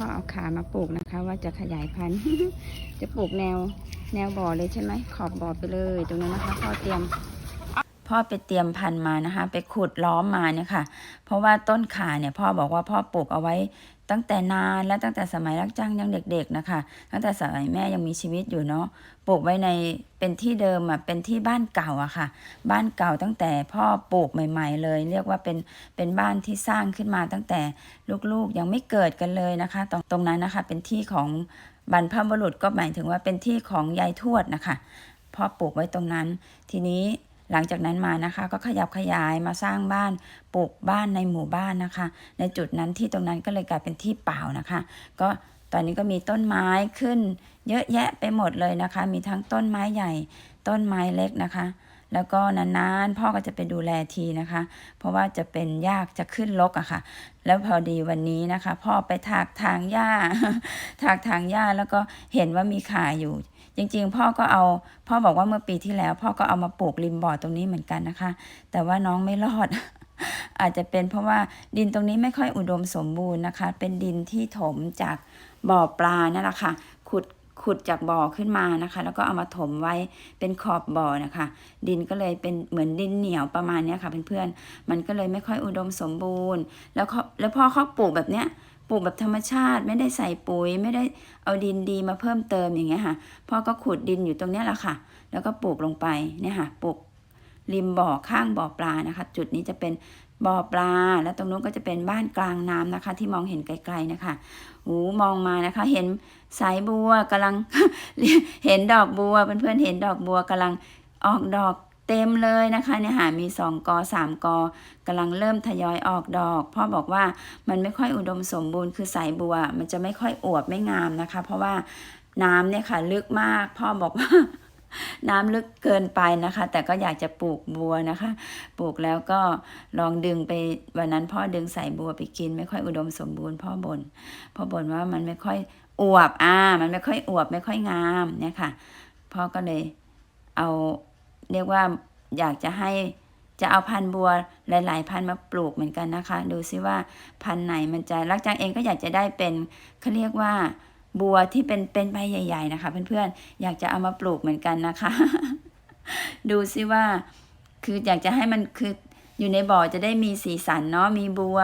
พ่อเอาขามาปลูกนะคะ ว่าจะขยายพันธุ์จะปลูกแนวแนวบ่อเลยใช่ไหมขอบบ่อไปเลยตรงนั้นนะคะพ่อเตรียมพ่อไปเตรียมพันธุ์มานะคะ ไปขุดล้อมมาเนี่ยค่ะ เพราะว่าต้นขาเนี่ยพ่อบอกว่าพ่อปลูกเอาไว้ ตั้งแต่นานและตั้งแต่สมัยรักจ้างยังเด็กๆนะคะ ตั้งแต่สมัยแม่ยังมีชีวิตอยู่เนาะปลูกไว้ในเป็นที่เดิมอะเป็นที่บ้านเก่าอะค่ะ บ้านเก่าตั้งแต่พ่อปลูกใหม่ ๆ เลย เรียกว่าเป็นเป็นบ้านที่สร้างขึ้นมาตั้งแต่ลูกๆยังไม่เกิดกันเลยนะคะ ตรงตรงนั้นนะคะ เป็นที่ของบรรพบุรุษก็หมายถึงว่าเป็นที่ของยายทวดนะคะพ่อปลูกไว้ตรงนั้น ทีนี้ หลังจากนั้นมานะคะ ก็ขยับขยายมาสร้างบ้านปลูกบ้านในหมู่บ้านนะคะ ในจุดนั้นที่ตรงนั้นก็เลยกลายเป็นที่เปล่านะคะ ก็ตอนนี้ก็มีต้นไม้ขึ้น เยอะแยะไปหมดเลยนะคะ มีทั้งต้นไม้ใหญ่ต้นไม้เล็กนะคะ แล้วก็นานๆ พ่อก็จะไปดูแลทีนะคะ เพราะว่าจะเป็นยากจะขึ้นลกอะค่ะ แล้วพอดีวันนี้นะคะ พ่อไปถากทางหญ้า ถากทางหญ้าแล้วก็เห็นว่ามีขาอยู่ จริงๆ พ่อก็เอา พ่อบอกว่าเมื่อปีที่แล้ว พ่อก็เอามาปลูกริมบ่อตรงนี้เหมือนกันนะคะ แต่ว่าน้องไม่รอดอาจจะเป็นเพราะว่าดินตรงนี้ไม่ค่อยอุดมสมบูรณ์นะคะ เป็นดินที่ถมจากบ่อปลานั่นแหละค่ะ ขุด ขุดจากบ่อขึ้นมานะคะ แล้วก็เอามาถมไว้เป็นขอบบ่อนะคะ ดินก็เลยเป็นเหมือนดินเหนียวประมาณนี้ค่ะเพื่อนๆมันก็เลยไม่ค่อยอุดมสมบูรณ์ แล้วเขาแล้วพอเขาปลูกแบบเนี้ยปลูกแบบธรรมชาติไม่ได้ใส่ปุ๋ยไม่ได้เอาดินดีมาเพิ่มเติมอย่างเงี้ยค่ะพ่อก็ขุดดินอยู่ตรงเนี้ยแหละค่ะ แล้วก็ปลูกลงไปเนี่ยค่ะปลูกริมบ่อข้างบ่อปลานะคะ จุดนี้จะเป็น บ่อปลา แล้วตรงนู้นก็จะเป็นบ้านกลางน้ำนะคะ ที่มองเห็นไกลๆนะคะหูมองมานะคะ เห็นสายบัวกำลังเห็นดอกบัวเพื่อนๆเห็นดอกบัวกำลังออกดอกเต็มเลยนะคะเนี่ยค่ะมีสองกอสามกอกำลังเริ่มทยอยออกดอก พ่อบอกว่ามันไม่ค่อยอุดมสมบูรณ์คือสายบัว มันจะไม่ค่อยอวบไม่งามนะคะ เพราะว่าน้ำเนี่ยค่ะลึกมาก พ่อบอกว่า น้ำลึกเกินไปนะคะ แต่ก็อยากจะปลูกบัวนะคะ ปลูกแล้วก็ลองดึงไปวันนั้นพ่อดึงใสายบัวไปกิน ไม่ค่อยอุดมสมบูรณ์พ่อบน่นพ่อบ่นว่ามันไม่ค่อยอวบอ่ามันไม่ค่อยอวบไม่ค่อยงามเนี่ยค่ะพ่อก็เลยเอาเรียกว่าอยากจะให้จะเอาพันธุ์บัวหลาย ๆ พันธุ์มาปลูกเหมือนกันนะคะ ดูซิว่าพันธุ์ไหนมันจะรักจังเองก็อยากจะได้เป็นเขาเรียกว่า บัวที่เป็นเป็นใบใหญ่ ๆ นะคะ เพื่อนๆอยากจะเอามาปลูกเหมือนกันนะคะ ดูซิว่า คืออยากจะให้มันคืออยู่ในบ่อจะได้มีสีสันเนาะมีบัว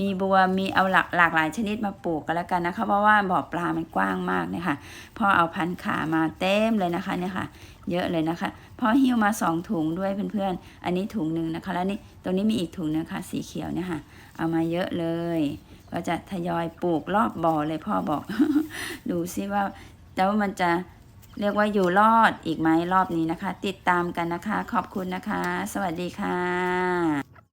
มีบัวมีเอาหลากหลากหลายชนิดมาปลูกกันแล้วกันนะคะ เพราะว่าบ่อปลามันกว้างมากเนี่ยค่ะพ่อเอาพันขามาเต็มเลยนะคะเนี่ยค่ะ เยอะเลยนะคะพ่อหิ้วมาสองถุงด้วยเพื่อนๆ อันนี้ถุงหนึ่งนะคะ แล้วนี่ตรงนี้มีอีกถุงนึงค่ะสีเขียวเนี่ยค่ะ เอามาเยอะเลย ก็จะทยอยปลูกรอบบ่อเลยพ่อบอก ดูซิว่าแล้วมันจะเรียกว่าอยู่รอดอีกไหมรอบนี้นะคะ ติดตามกันนะคะ ขอบคุณนะคะ สวัสดีค่ะ